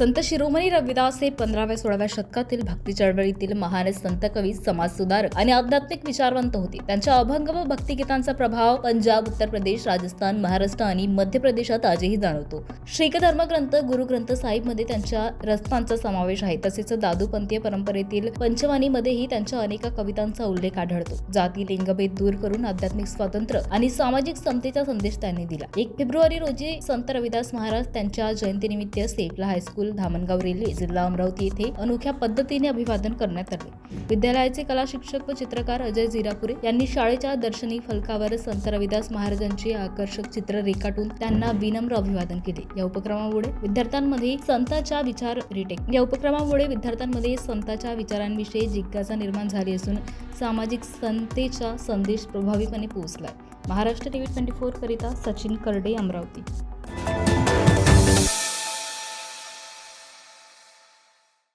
संत शिरोमणी रविदास हे पंधराव्या सोळाव्या शतकातील भक्ती चळवळीतील महान संत कवी समाजसुधारक आणि आध्यात्मिक विचारवंत होते. त्यांच्या अभंग व भक्तिगीतांचा प्रभाव पंजाब उत्तर प्रदेश राजस्थान महाराष्ट्र आणि मध्य प्रदेशात आजही जाणवतो. शीख धर्मग्रंथ गुरुग्रंथ साहिबमध्ये त्यांच्या रस्तांचा समावेश आहे. तसेच दादूपंथीय परंपरेतील पंचवाणीमध्येही त्यांच्या अनेक कवितांचा उल्लेख आढळतो. जाती लिंगभेद दूर करून आध्यात्मिक स्वातंत्र्य आणि सामाजिक समतेचा संदेश त्यांनी दिला. एक फेब्रुवारी रोजी संत रविदास महाराज त्यांच्या जयंतीनिमित्त सेफला हायस्कूल धामणगाव रेल्वे जिल्हा अमरावती येथे अनोख्या पद्धतीने अभिवादन करण्यात आले. विद्यालयाचे कला शिक्षक व चित्रकार अजय झिरापुरे यांनी शाळेच्या दर्शनी फलकावर संत रविदास महाराजांची आकर्षक चित्र रेखाटून त्यांना विनम्र अभिवादन केले. या उपक्रमामुळे विद्यार्थ्यांमध्ये संतांच्या विचार रिटेक या उपक्रमामुळे विद्यार्थ्यांमध्ये संतांच्या विचारांविषयी जिज्ञासा निर्माण झाली असून सामाजिक संतेचा संदेश प्रभावीपणे पोहोचलाय. महाराष्ट्र टीव्ही ट्वेंटी फोर करिता सचिन करडे अमरावती.